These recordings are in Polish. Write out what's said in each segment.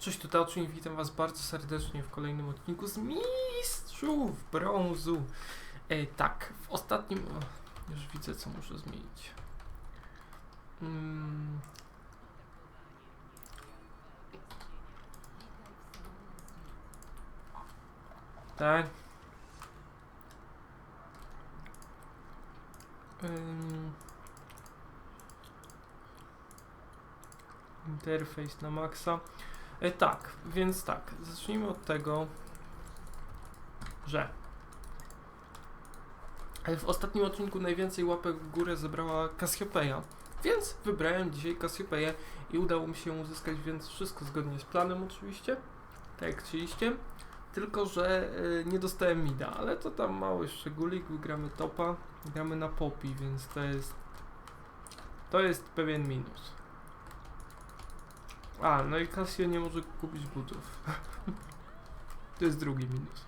Cześć, tutaj Oczyń, witam was bardzo serdecznie w kolejnym odcinku z Mistrzów Brązu. E, tak, w ostatnim... O, już widzę, co muszę zmienić. Mm. Tak. Ym. Interfejs na maksa. E, tak, więc tak, zacznijmy od tego, że w ostatnim odcinku najwięcej łapek w górę zebrała Cassiopeia, więc wybrałem dzisiaj Cassiopeię i udało mi się uzyskać, więc wszystko zgodnie z planem oczywiście, tak jak chcieliście, tylko że e, nie dostałem mida, ale to tam mały szczególik, gramy topa, gramy na popi, więc to jest to jest pewien minus. A, no i Casio nie może kupić butów. to jest drugi minus.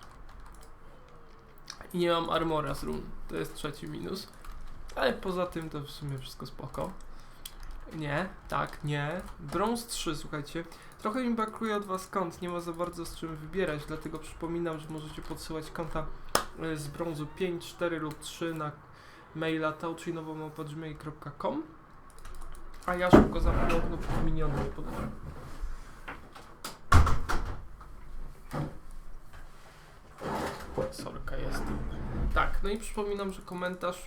I nie mam armora z run. To jest trzeci minus. Ale poza tym to w sumie wszystko spoko. Nie, tak, nie. Brąz 3, słuchajcie. Trochę mi brakuje od was kont, nie ma za bardzo z czym wybierać, dlatego przypominam, że możecie podsyłać konta e, z brązu 5, 4 lub 3 na maila tauczynowo.gmail.com a ja szybko zamknę okno, bo miniony nie podeszły. Sorka jest. Tak, no i przypominam, że komentarz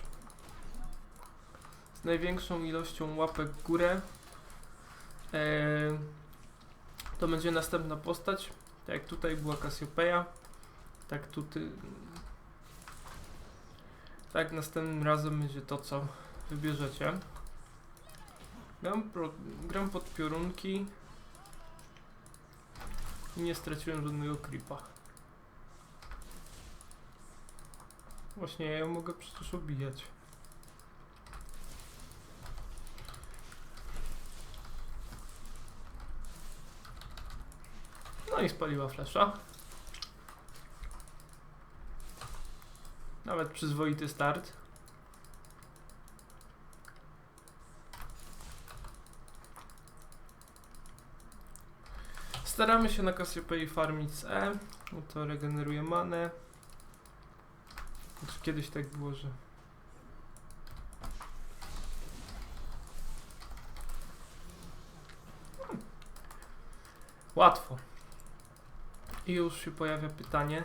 z największą ilością łapek w górę e, to będzie następna postać. Tak jak tutaj była Cassiopeia, tak tutaj tak następnym razem będzie to, co wybierzecie. Gram, pro, gram pod piorunki i nie straciłem żadnego creepa. Właśnie ja ją mogę przecież obijać. No i spaliła flesza. Nawet przyzwoity start. Staramy się na Cassiopei farmić z E, bo to regeneruje manę. Znaczy kiedyś tak było, że... Hmm. Łatwo. I już się pojawia pytanie,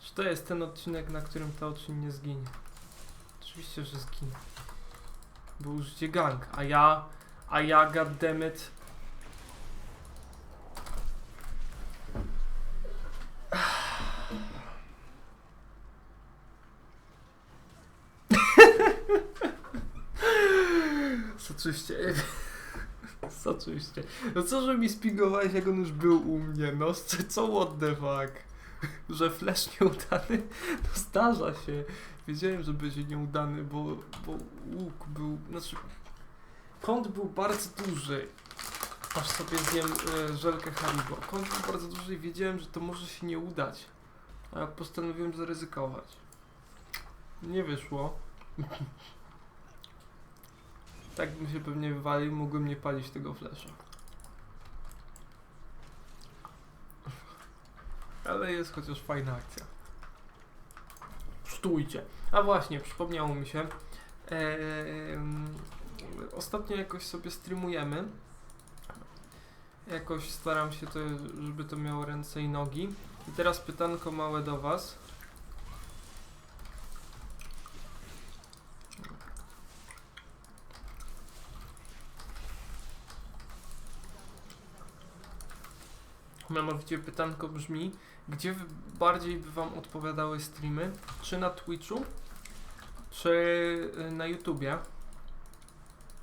czy to jest ten odcinek, na którym ta odcinek nie zginie? Oczywiście, że zginie. Był już gang, a ja, a ja goddammit Soczyście. No co, że mi spigowałeś, jak on już był u mnie? No co, what the fuck? Że flash nieudany? To zdarza się. Wiedziałem, że będzie nieudany, bo, bo łuk był, znaczy kąt był bardzo duży. Aż sobie zjem e, żelkę Haribo. Kąt był bardzo duży i wiedziałem, że to może się nie udać. A postanowiłem zaryzykować. Nie wyszło. Tak bym się pewnie wywalił, mógłbym nie palić tego flesza. Ale jest chociaż fajna akcja. Sztujcie. A właśnie, przypomniało mi się. Eee, ostatnio jakoś sobie streamujemy. Jakoś staram się to, żeby to miało ręce i nogi. I teraz pytanko małe do Was. Mianowicie pytanko brzmi, gdzie bardziej by Wam odpowiadały streamy? Czy na Twitchu, czy y, na YouTubie?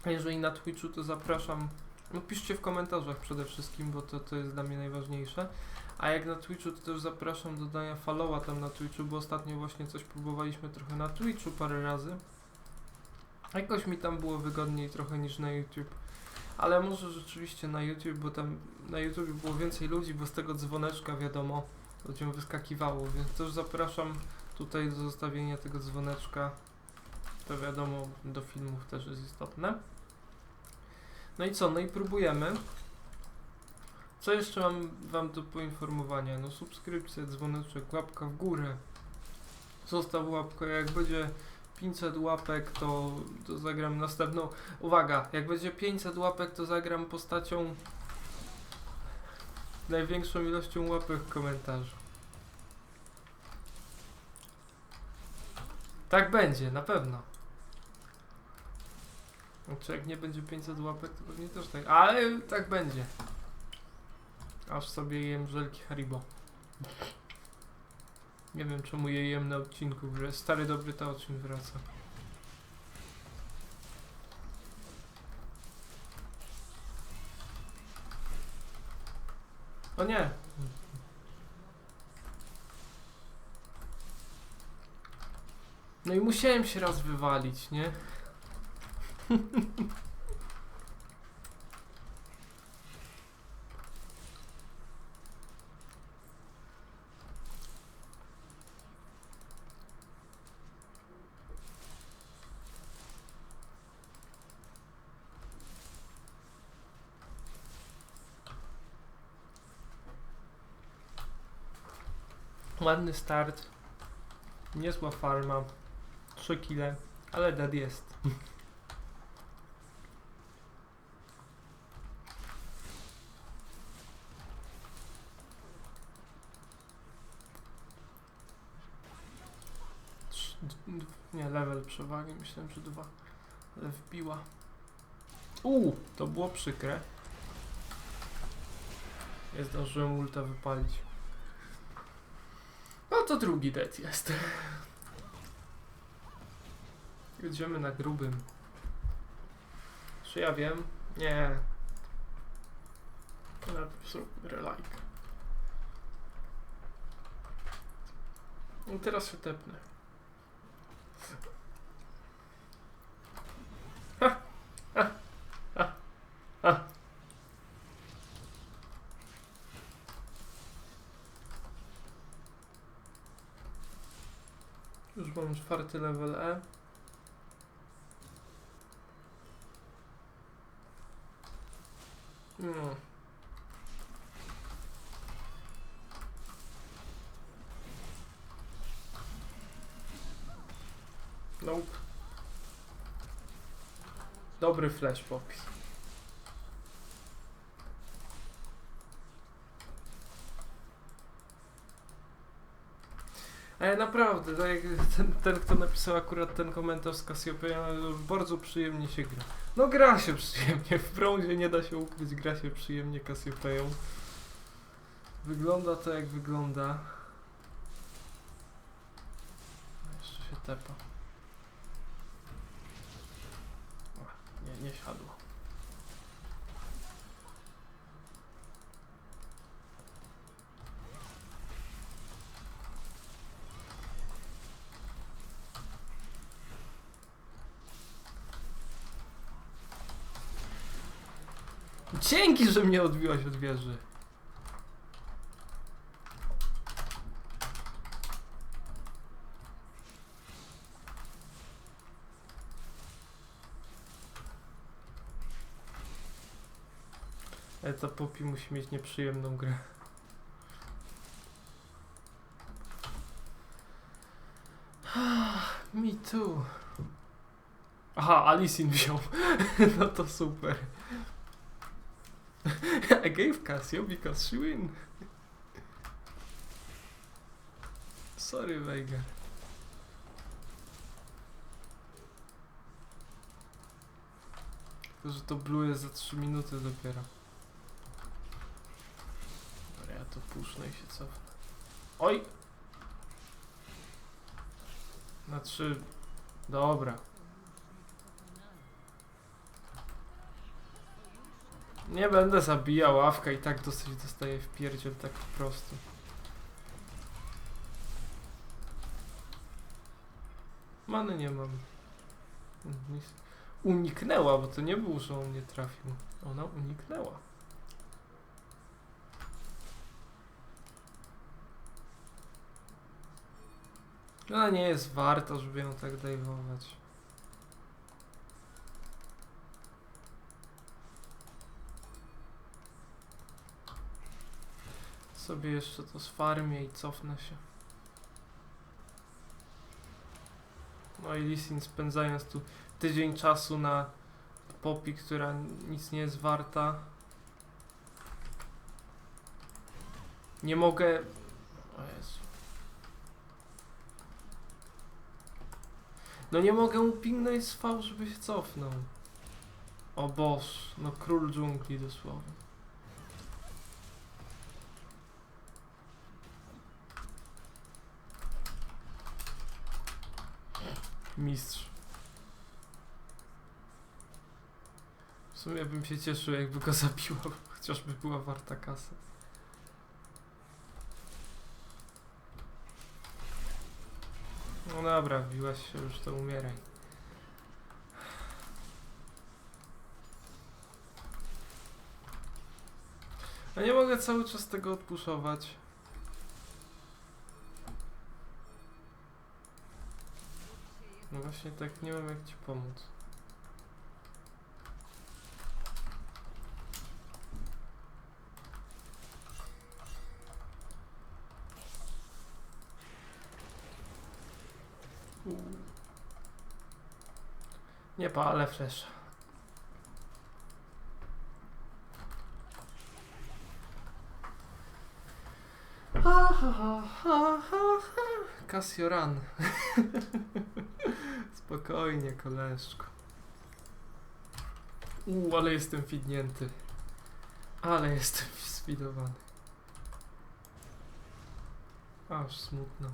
Jeżeli na Twitchu, to zapraszam. No piszcie w komentarzach przede wszystkim, bo to, to jest dla mnie najważniejsze. A jak na Twitchu, to też zapraszam do dania followa tam na Twitchu, bo ostatnio właśnie coś próbowaliśmy trochę na Twitchu parę razy. Jakoś mi tam było wygodniej trochę niż na YouTube. Ale może rzeczywiście na YouTube, bo tam na YouTube było więcej ludzi, bo z tego dzwoneczka wiadomo, ludziom wyskakiwało, więc też zapraszam tutaj do zostawienia tego dzwoneczka. To wiadomo, do filmów też jest istotne. No i co? No i próbujemy. Co jeszcze mam wam do poinformowania? No subskrypcja, dzwoneczek, łapka w górę. Zostaw łapkę, jak będzie 500 łapek, to, to zagram następną. Uwaga, jak będzie 500 łapek, to zagram postacią największą ilością łapek w komentarzu. Tak będzie, na pewno. Znaczy jak nie będzie 500 łapek, to pewnie też tak. Ale tak będzie. Aż sobie jem żelki Haribo. Nie wiem czemu je jem na odcinku, że stary dobry to odcinek wraca. O nie! No i musiałem się raz wywalić, nie? Ładny start. Niezła farma. 3 kile, ale dead jest. Nie, level przewagi, myślałem, że dwa. Ale wbiła. Uuu, to było przykre. Nie zdążyłem ulta wypalić. To drugi dead jest. Na grubym. Czy ja wiem? Nie. Relike. I teraz się tepnę. Ha, ha, ha, ha. Już mam czwarty level E. No. Nope. Dobry flash popis. Ale naprawdę, tak jak ten, ten, kto napisał akurat ten komentarz z Cassiopeia, bardzo przyjemnie się gra. No gra się przyjemnie, w brązie nie da się ukryć, gra się przyjemnie Cassiopeią. Wygląda to jak wygląda. Jeszcze się tepa. O, nie, nie siadło. Dzięki, że mnie odbiłaś od wieży. Ale ta Poppy musi mieć nieprzyjemną grę. Me too. Aha, Alisin wziął. no to super. I gave Casio because she win. Sorry, Veigar. Tylko, że to blue jest za 3 minuty dopiero. Dobra, ja to pusznę i się cofnę. Oj! Na 3. Dobra. Nie będę zabijał ławka i tak dosyć dostaję w pierdziel tak po prostu. Many nie mam. Nic. Uniknęła, bo to nie było, że on nie trafił. Ona uniknęła. Ona nie jest warta, żeby ją tak dajwować. Sobie jeszcze to sfarmię i cofnę się. No i Lisin spędzając tu tydzień czasu na popi, która nic nie jest warta. Nie mogę... O Jezu. No nie mogę upingnąć z V, żeby się cofnął. O Boż, no król dżungli dosłownie. Mistrz. W sumie bym się cieszył, jakby go zabiła, chociażby była warta kasy. No dobra, wbiłaś się już, to umieraj. A nie mogę cały czas tego odpuszować. Właśnie tak nie wiem jak ci pomóc. Nie palę flesza. Casio run. Spokojnie, koleżku. Uuu, ale jestem fidnięty. Ale jestem sfidowany. Aż smutno.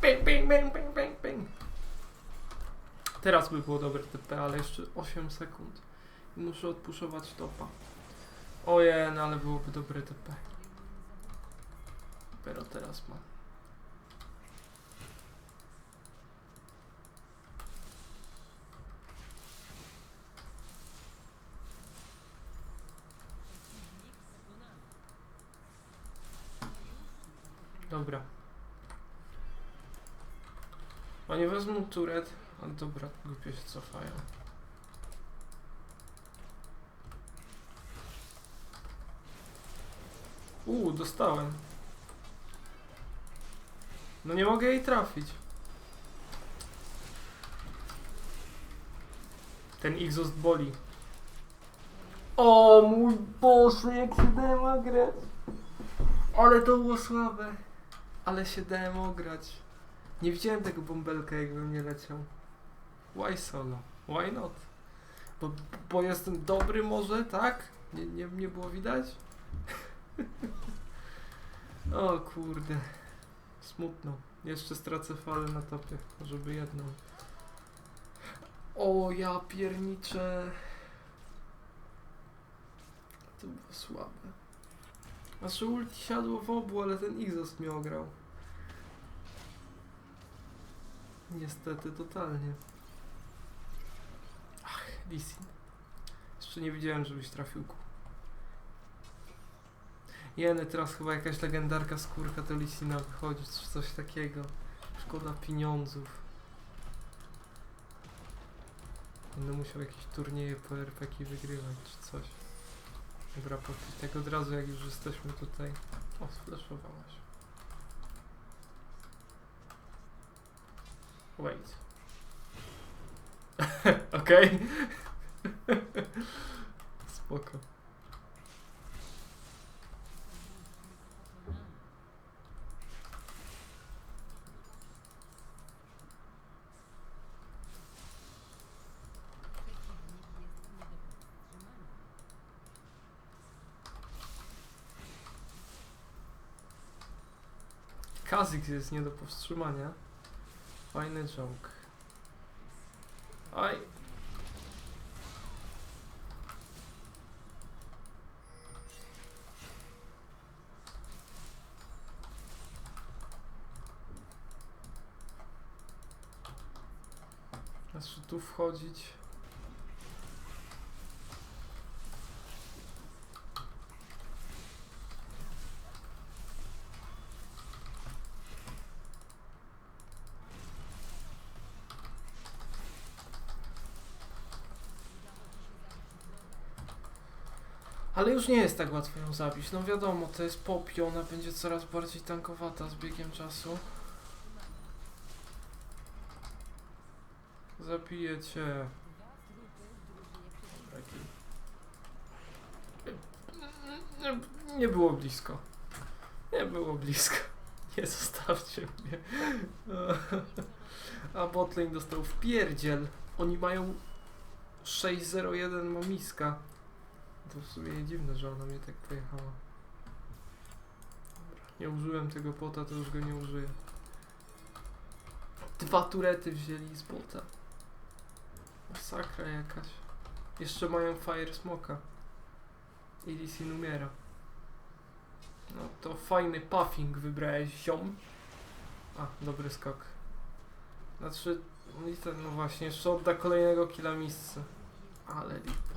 Bing, bing, bing, bing, bing, bing. Teraz by było dobre TP, ale jeszcze 8 sekund. I Muszę odpuszować topa. Ojej, no ale byłoby dobre TP. Dopiero teraz mam. Dobra. Oni wezmą turet, ale dobra, głupio się cofają. Uuu, dostałem. No nie mogę jej trafić. Ten exhaust boli. O mój Boże, jak się dałem ograć. Ale to było słabe. Ale się dałem ograć. Nie widziałem tego bąbelka, jakbym nie leciał. Why solo? Why not? Bo, bo jestem dobry może, tak? Nie, nie, nie było widać? o kurde. Smutno. Jeszcze stracę falę na topie, żeby jedną. O ja pierniczę. To było słabe. Nasze ulti siadło w obu, ale ten Exhaust mnie ograł. Niestety, totalnie. Ach, Lisin. Jeszcze nie widziałem, żebyś trafił ku. Jeny, teraz chyba jakaś legendarka skórka do Lisina wychodzi, czy coś takiego. Szkoda pieniądzów. Będę musiał jakieś turnieje po RPG wygrywać, czy coś. Dobra, popić tak od razu, jak już jesteśmy tutaj. O, sflashowałaś. Wait. Okej. Spoko. Kazik jest nie do powstrzymania. Fajny joke. Oj. Znaczy tu wchodzić. Ale już nie jest tak łatwo ją zabić. No wiadomo, to jest popi, ona będzie coraz bardziej tankowata z biegiem czasu. Zabiję cię. Nie było blisko. Nie było blisko. Nie zostawcie mnie. A botlane dostał w pierdziel. Oni mają 601 mamiska. To w sumie nie dziwne, że ona mnie tak pojechała. Dobra, nie użyłem tego pota, to już go nie użyję. Dwa turety wzięli z bota. Masakra jakaś. Jeszcze mają Fire Smoka. I Lisin umiera. No to fajny puffing wybrałeś, ziom. A, dobry skok. Znaczy, i no właśnie, jeszcze odda kolejnego killa miejsce. Ale lipa.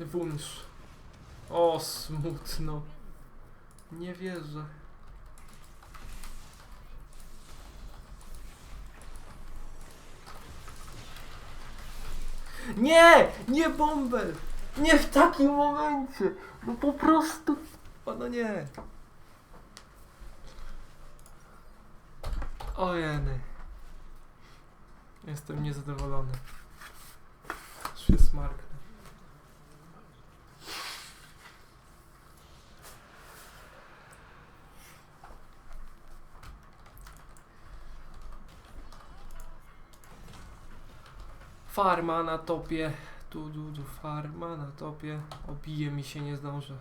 Wunsz. O, smutno. Nie wierzę. Nie! Nie bąbel! Nie w takim momencie! No po prostu... O no nie! Ojeny. Jestem niezadowolony. Już się Farma na topie. Tu, tu, tu, farma na topie. Obije mi się, nie zdążę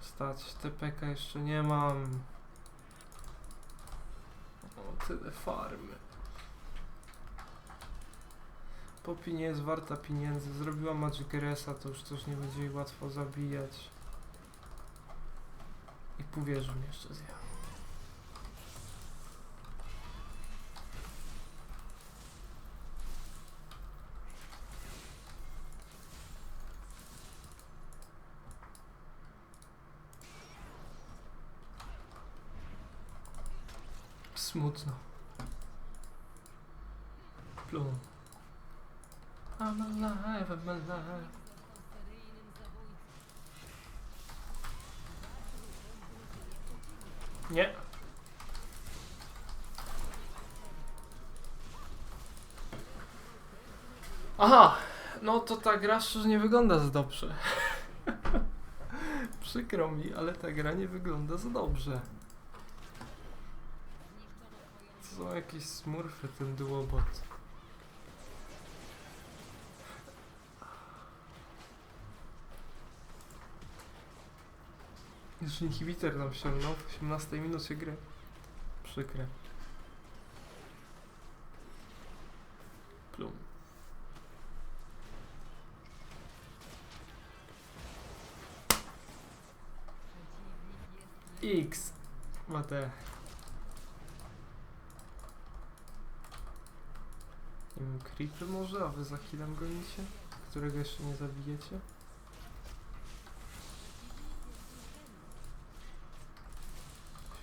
stać. TPK jeszcze nie mam. O, tyle farmy. Popi nie jest warta pieniędzy. Zrobiła Magic Resa, to już też nie będzie jej łatwo zabijać. I powierzę mi jeszcze zjadł. Smutno. Plum. I'm alive, I'm alive. Nie. Aha, no to ta gra szczerze nie wygląda za dobrze. Przykro mi, ale ta gra nie wygląda za dobrze. To jakieś smurfy, ten duobot. Już inhibitor nam ściągnął w 18 minucie gry. Przykre. Plum. X. Mate. Nie wiem, creepy może, a wy za chwilę gonicie? Którego jeszcze nie zabijecie?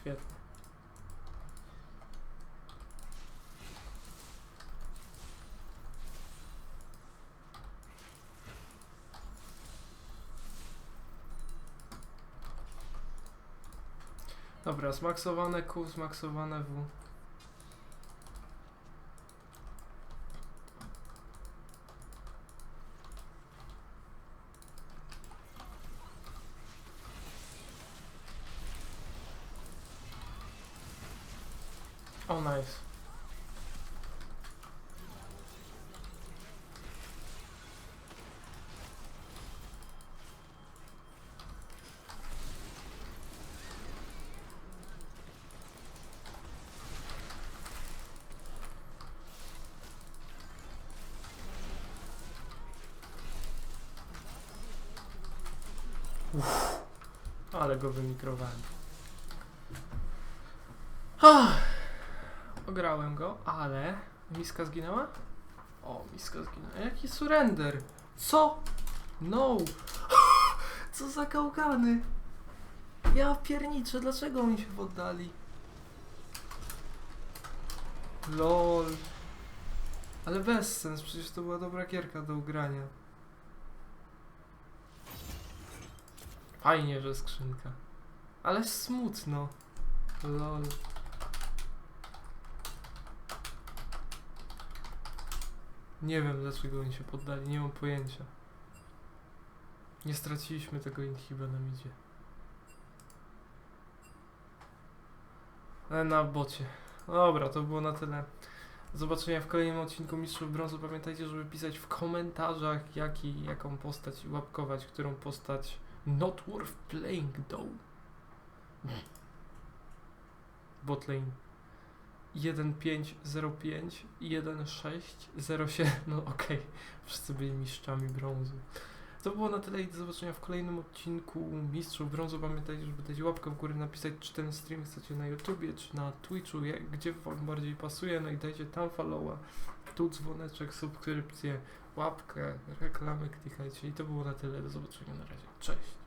Świetnie. Dobra, zmaksowane Q, zmaksowane W. O, nice. Uff, ale go wymikrowałem. Ah. Ograłem go, ale miska zginęła? O, miska zginęła. Jaki surrender? Co? No! Co za gałgany? Ja pierniczę, dlaczego oni się poddali? LOL. Ale bez sens, przecież to była dobra gierka do ugrania. Fajnie, że skrzynka. Ale smutno. LOL. Nie wiem dlaczego oni się poddali, nie mam pojęcia. Nie straciliśmy tego inhiba na midzie. Ale na bocie. Dobra, to było na tyle. Do zobaczenia w kolejnym odcinku Mistrzów Brązu. Pamiętajcie, żeby pisać w komentarzach, jaki, jaką postać łapkować, którą postać not worth playing though. Botlane 1505 i 1607. No okej, wszyscy byli mistrzami brązu. To było na tyle i do zobaczenia w kolejnym odcinku Mistrzów Brązu. Pamiętajcie, żeby dać łapkę w górę, napisać, czy ten stream chcecie na YouTubie, czy na Twitchu, jak, gdzie wam bardziej pasuje. No i dajcie tam followa, tu dzwoneczek, subskrypcję, łapkę, reklamy klikajcie. I to było na tyle. Do zobaczenia na razie. Cześć!